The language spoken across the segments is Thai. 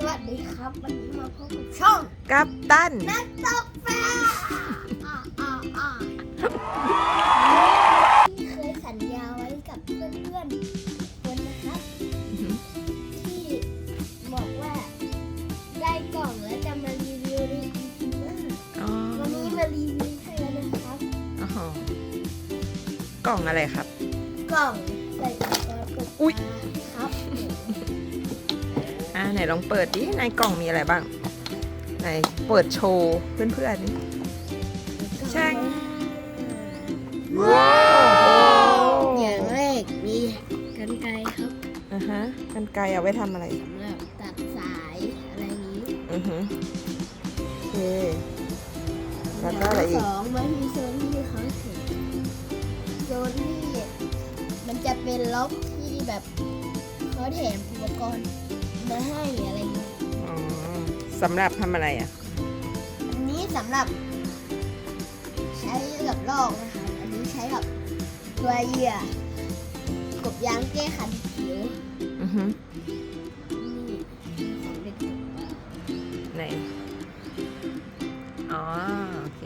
สวัสดีครับวันนี้มาพบกับช่องกัปตัน นักตกปลาอ่าอ่าอ่าที่เคยสัญญาไว้กับเพื่อนๆคนนะครับ ที่บอกว่าได้กล่องแล้วจะมารีวิวใน EP หน้าอ๋อวันนี้มารีวิวให้แล้วนะครับ อ๋อกล่องอะไรครับ กล่องใส่อุปกรณ์ตกปอุ๊ยลาครับอ่า ไหนลองเปิดดิในกล่องมีอะไรบ้างไหนเปิดโชว์เพื่อนๆนี่แช่งว้าวอย่างแรกมีกันไกรครับอ่าฮะกันไกลเอาไว้ทำอะไรสำหรับตัดสายอะไรอย่างนี้อือฮึโอเคแล้วก็อะไรอีกสองมาที่โซนที่เขาถึงโซนที่มันจะเป็นล็อกที่แบบเขาแถมอุปกรณ์ มาให้อะไรอย่างนี้อ๋อสำหรับทำอะไรอะ อันนี้สำหรับ ใช้กับลอกนะคะ อันนี้ใช้กับตัวเหยื่อกบยางแก้ขันผิวอือฮึนี่ของเด็กไหน อ๋อ โอเค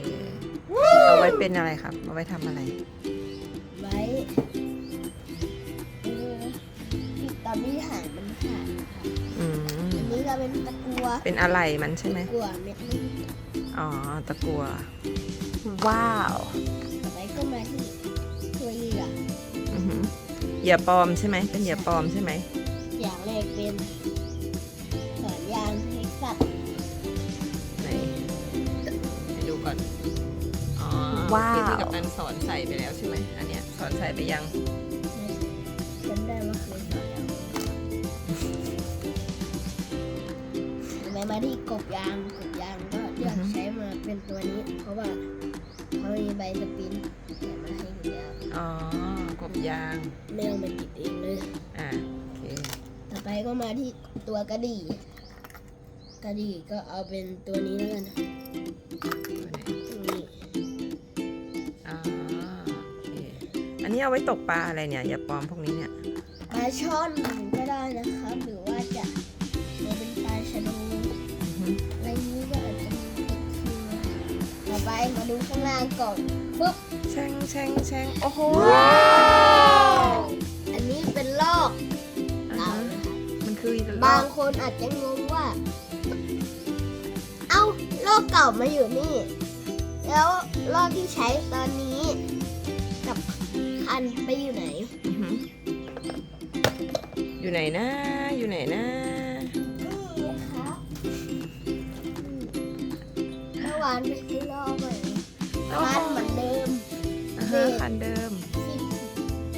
เอาไว้เป็นอะไรครับ เอาไว้ทำอะไร เป็นอะไรมันใช่ไหมตะกัวเม็ดนี้อ๋อตะกัว ว้าวต่อไปก็มาที่ตัวเหยื่ออือหือเหยื่อปลอมใช่ไหมเป็นเหยื่อปลอมใช่ไหมอย่างแรกเป็นสอนยางเท็กซัสไหนให้ดูก่อนอ๋อว้าว ที่ที่กับตันสอนใส่ไปแล้วใช่ไหมอันเนี้ยสอนใส่ไปยังจำได้ว่าเคยสอนแล้ว มาที่กบยางกบยางก็เลือกอือฮึใช้มาเป็นตัวนี้ เพราะว่าเขามีใบสปรินแถมมาให้อยู่แล้วอ๋อกบยางไม่ต้องไปติดเองเลยอะโอเคต่อไปก็มาที่ตัวกระดี่กระดี่ก็เอาเป็นตัวนี้แล้วกันตัวไหนนี่อ๋อโอเคอันนี้เอาไว้ตกปลาอะไรเนี่ยอย่าปลอมพวกนี้เนี่ยปลาช่อนก็ได้นะครับหรือว่าจะเอา ไปมาดูข้างล่างก่อนปุ๊บแช่งแช่งแช่งโอ้โหอันนี้เป็นลอกอ่าเต่าฮะนะครับมันคือบางคนอาจจะงงว่า เอ้าลอกเก่ามาอยู่นี่ แล้วลอกที่ใช้ตอนนี้ กับคันไปอยู่ไหน อือหืออยู่ไหนนะ อยู่ไหนนะ เมื่อวานไปซื้อลอกมาคันเหมือนเดิมอ่าฮะคันเดิมสิบ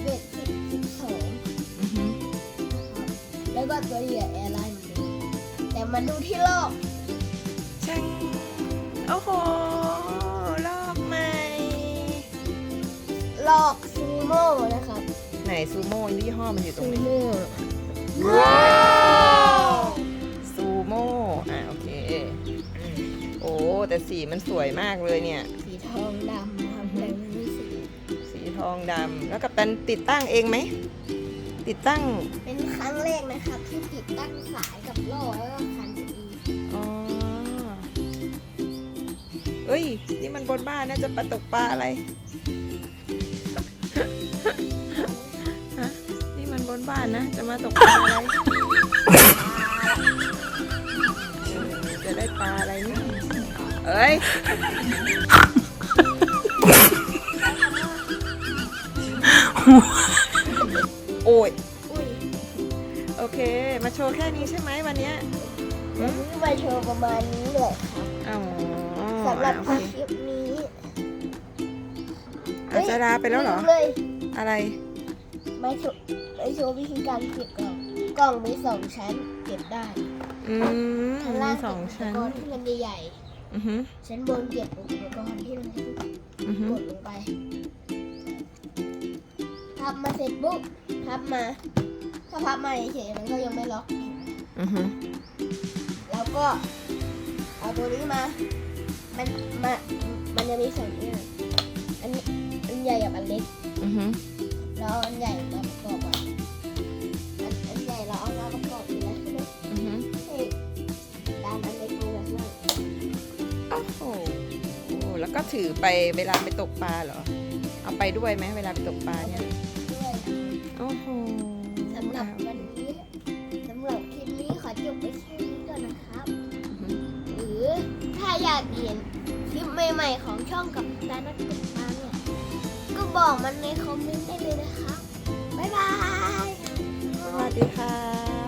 เบ็ดสิบสิบสองอือหือนะครับแล้วก็ตัวเหยื่อแอร์ไลน์เหมือนเดิมแต่มาดูที่ลอกแช่งโอ้โหลอกใหม่ลอกซูโม่นะครับ ไหนซูโม่ยี่ห้อมันอยู่ตรซูงไหน โม่ มันสวยมากเลยเนี่ย สีทองดำนะครับแต่มันไม่สีสีทองดำแล้วกับตันติดตั้งเองไหม ติดตั้ง เป็นครั้งแรกนะครับที่ติดตั้งสายกับโล่แล้วก็คันสีอ๋อ เอ้ย นี่มันบนบ้านน่าจะปลาตกปลาอะไร ฮะ นี่มันบนบ้านนะ จะมาตกปลาอะไร อ้ยโอ้ยอุ้ยโอเค มาโชว์แค่นี้ใช่ไหมวันเนี้ยวันนี้มาโชว์ประมาณนี้เลยครับอ๋อสำหรับโอคเคลิปนี้อาจะลาไปแล้วเหรอมเลยอะไรมาโชว์มาโชว์วิธีการเก็บกล่องกล่องมีสองชั้นเก็บได้อืมชั้นล่างสองชั้นเก็บอุปกรณ์ที่มันใหญ่อื อหือๆชั้นบนเก็บอุปกรณ์ที่มันเล็กอือหืกอดลงไปพับมาเสร็จปุ๊บพับมา ถ้าพับมาเฉยๆมันก็ยังไม่ล็อกอือหือแล้วก็เอาตัวนี้มา มันมามันจะมีสองอย่างอันนี้อันใหญ่กับอันเล็กอือหือแล้วเอาอันใหญ่มา ถือไปเวลาไปตกปลาเหรอ เอาไปด้วยไหมเวลาไปตกปลาเนี่ยด้วยโอ้โหสำหรับวันนี้สำหรับคลิปนี้ขอจบไปแค่นี้ก่อนนะครับ หรือถ้าอยากเห็นคลิปใหม่ๆของช่องกับตานักตกปลาเนี่ยก็บอกมันในคอมเมนต์ได้เลยนะครับบ๊ายบาย สวัสดีค่ะ